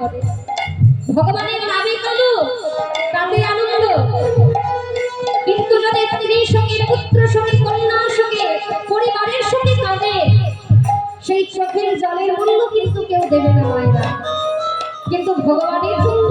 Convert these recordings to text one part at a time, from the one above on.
ভগবানের নামে কালো তাতে আনন্দ। কিন্তু যদি স্ত্রীর সঙ্গে, পুত্র সঙ্গে, কন্যার সঙ্গে, পরিবারের সঙ্গে কাঁদে, সেই চোখের জলের মূল্য কিন্তু কেউ দেবে না কিন্তু ভগবানের জন্য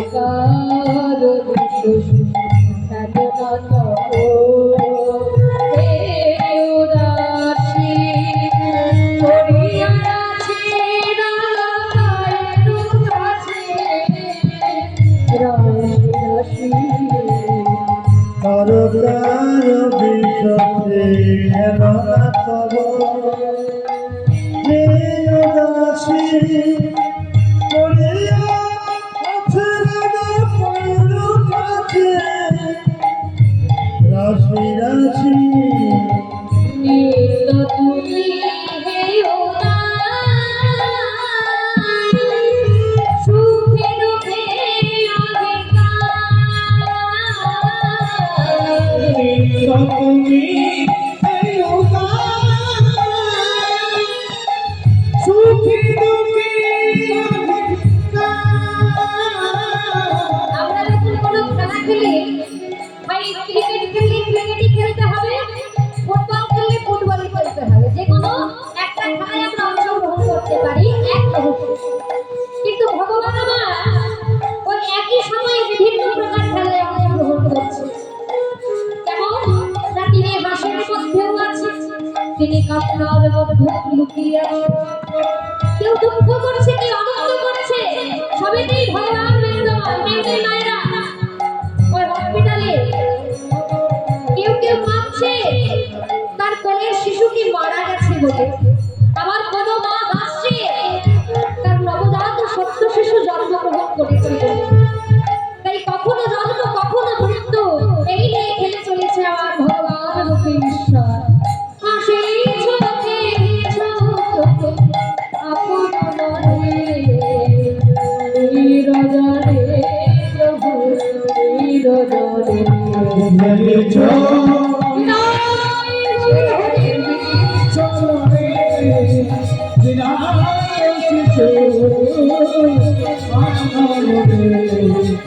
তারকার বিশেষ খেলো হে উদাসী Mira কেউ দুঃখ করছে কেউ আনন্দ করছে? কেউ কেউ কাঁদছে তার কোলের শিশুটি মারা গেছে বলে? আমার